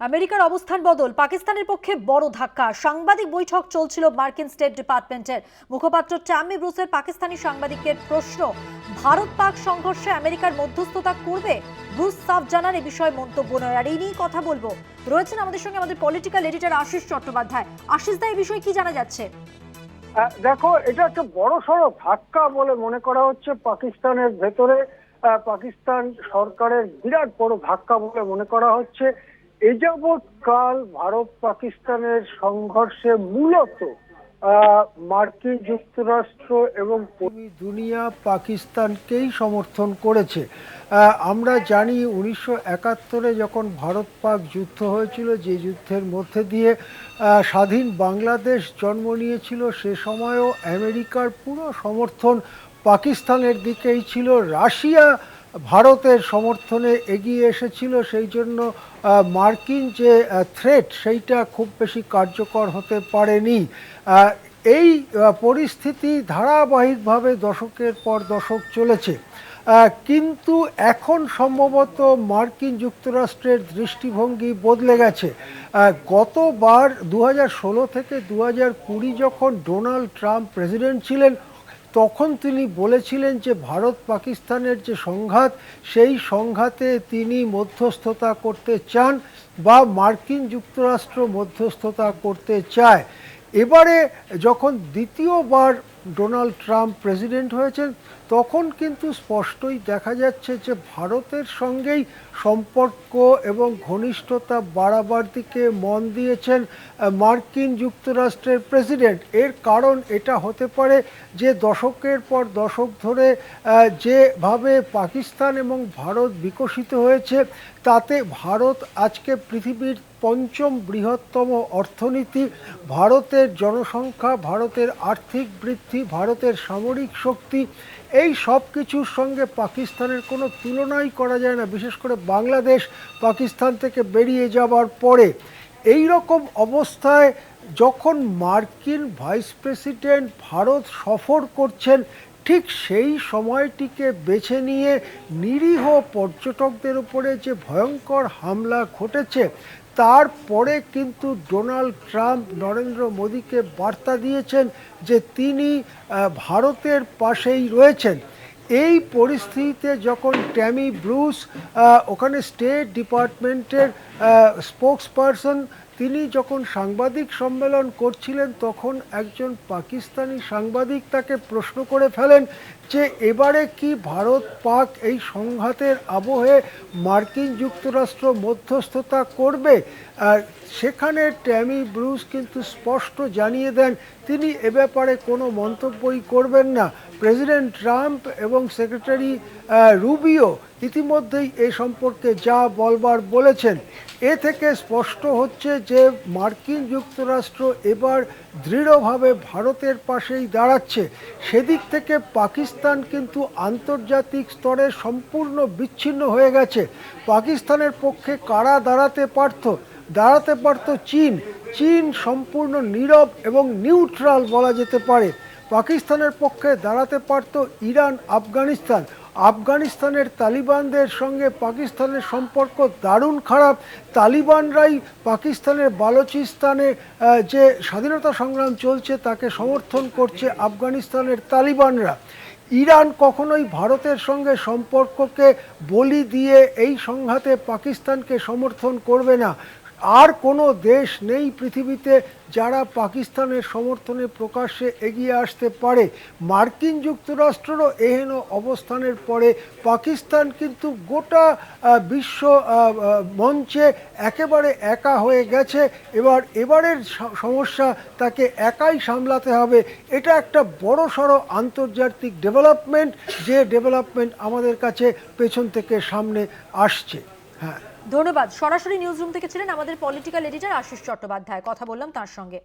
আমেরিকার অবস্থান বদল, পাকিস্তানের পক্ষে বড় ধাক্কা। সাংবাদিক বৈঠক চলছিল মার্কিন স্টেট ডিপার্টমেন্টের। মুখপাত্র ট্যামি ব্রুসের পাকিস্তানি সাংবাদিকের প্রশ্ন, ভারত পাক সংঘর্ষে আমেরিকার মধ্যস্থতা করবে? ব্রুস সাফ জানান এ বিষয়ে মন্তব্য নয়, আর এই নিয়েই কথা বলব। রয়েছেন আমাদের সঙ্গে আমাদের পলিটিক্যাল এডিটর আশিস চট্টোপাধ্যায়। আশিস দা এই বিষয়ে কি জানা যাচ্ছে? দেখো, এটা একটা বড় সড়ো ধাক্কা বলে মনে করা হচ্ছে পাকিস্তানের ভেতরে। পাকিস্তান সরকারের বিরাট বড় ধাক্কা বলে মনে করা হচ্ছে। এ যাবৎ কাল ভারত পাকিস্তানের সংঘর্ষে মূলত মার্কিন যুক্তরাষ্ট্র এবং দুনিয়া পাকিস্তানকেই সমর্থন করেছে। আমরা জানি উনিশশো একাত্তরে যখন ভারত পাক যুদ্ধ হয়েছিল, যে যুদ্ধের মধ্যে দিয়ে স্বাধীন বাংলাদেশ জন্ম নিয়েছিল, সে সময়ও আমেরিকার পুরো সমর্থন পাকিস্তানের দিকেই ছিল। রাশিয়া ভারতের সমর্থনে এগিয়ে এসেছিল, সেই জন্য মার্কিন যে থ্রেট সেইটা খুব বেশি কার্যকর হতে পারেনি। এই পরিস্থিতি ধারাবাহিকভাবে দশকের পর দশক চলেছে। কিন্তু এখন সম্ভবত মার্কিন যুক্তরাষ্ট্রের দৃষ্টিভঙ্গি বদলে গেছে। গতবার দু থেকে দু যখন ডোনাল্ড ট্রাম্প প্রেসিডেন্ট ছিলেন তখন তিনি বলেছিলেন যে ভারত পাকিস্তানের যে সংঘাত, সেই সংঘাতে তিনি মধ্যস্থতা করতে চান বা মার্কিন যুক্তরাষ্ট্র মধ্যস্থতা করতে চায়। এবারে যখন দ্বিতীয়বার ডোনাল্ড ট্রাম্প প্রেসিডেন্ট হয়েছেন, তখন কিন্তু স্পষ্টই দেখা যাচ্ছে যে ভারতের সঙ্গেই সম্পর্ক এবং ঘনিষ্ঠতা বাড়াবার দিকে মন দিয়েছেন মার্কিন যুক্তরাষ্ট্রের প্রেসিডেন্ট। এর কারণ এটা হতে পারে যে দশকের পর দশক ধরে যেভাবে পাকিস্তান এবং ভারত বিকশিত হয়েছে তাতে ভারত আজকে পৃথিবীর পঞ্চম বৃহত্তম অর্থনীতি, ভারতের জনসংখ্যা, ভারতের আর্থিক বৃদ্ধি, ভারতের সামরিক শক্তি, এই সব কিছুর সঙ্গে পাকিস্তানের কোনো তুলনাই করা যায় না, বিশেষ করে বাংলাদেশ পাকিস্তান থেকে বেরিয়ে যাবার পরে। এই রকম অবস্থায় যখন মার্কিন ভাইস প্রেসিডেন্ট ভারত সফর করছেন ঠিক সেই সময়টিকে বেছে নিয়ে নিরীহ পর্যটকদের উপরে যে ভয়ঙ্কর হামলা ঘটেছে তারপরে কিন্তু ডোনাল্ড ট্রাম্প, নরেন্দ্র মোদীকে বার্তা দিয়েছেন যে তিনি ভারতের পাশেই রয়েছেন। এই পরিস্থিতিতে যখন ট্যামি ব্রুস ওখানে স্টেট ডিপার্টমেন্টের স্পোক্স পারসন তিনি যখন সাংবাদিক সম্মেলন করছিলেন, তখন একজন পাকিস্তানি সাংবাদিক তাকে প্রশ্ন করে ফেলেন যে, এবারে কি ভারত পাক এই সংঘাতের আবহে মার্কিন যুক্তরাষ্ট্র মধ্যস্থতা করবে? আর সেখানে ট্যামি ব্রুস কিন্তু স্পষ্ট জানিয়ে দেন, তিনি এ ব্যাপারে কোনো মন্তব্যই করবেন না। প্রেসিডেন্ট ট্রাম্প এবং সেক্রেটারি রুবিও ইতিমধ্যেই এ সম্পর্কে যা বলবার বলেছেন, এ থেকে স্পষ্ট হচ্ছে যে মার্কিন যুক্তরাষ্ট্র এবার দৃঢ়ভাবে ভারতের পাশেই দাঁড়াচ্ছে। সেদিক থেকে পাকিস্তান কিন্তু আন্তর্জাতিক স্তরে সম্পূর্ণ বিচ্ছিন্ন হয়ে গেছে। পাকিস্তানের পক্ষে কারা দাঁড়াতে পারত? দাঁড়াতে পারত চীন। চীন সম্পূর্ণ নীরব এবং নিউট্রাল বলা যেতে পারে। পাকিস্তানের পক্ষে দাঁড়াতে পারত ইরান, আফগানিস্তান। আফগানিস্তানের তালিবানদের সঙ্গে পাকিস্তানের সম্পর্ক দারুণ খারাপ। তালিবানরাই পাকিস্তানের বালুচিস্তানে যে স্বাধীনতা সংগ্রাম চলছে তাকে সমর্থন করছে আফগানিস্তানের তালিবানরা। ইরান কখনোই ভারতের সঙ্গে সম্পর্ককে বলি দিয়ে এই সংঘাতে পাকিস্তানকে সমর্থন করবে না। আর কোনো দেশ নেই পৃথিবীতে যারা পাকিস্তানের সমর্থনে প্রকাশ্যে এগিয়ে আসতে পারে। মার্কিন যুক্তরাষ্ট্রেরও এহেন অবস্থানের পরে পাকিস্তান কিন্তু গোটা বিশ্ব মঞ্চে একেবারে একা হয়ে গেছে। এবার, এবারের সমস্যা তাকে একাই সামলাতে হবে। এটা একটা বড় সড়ো আন্তর্জাতিক ডেভেলপমেন্ট, যে ডেভেলপমেন্ট আমাদের কাছে পেছন থেকে সামনে আসছে। হ্যাঁ। ধন্যবাদ। সরাসরি নিউজরুম থেকে ছিলেন আমাদের পলিটিক্যাল এডিটর আশিস চট্টোপাধ্যায়। কথা বললাম তার সঙ্গে।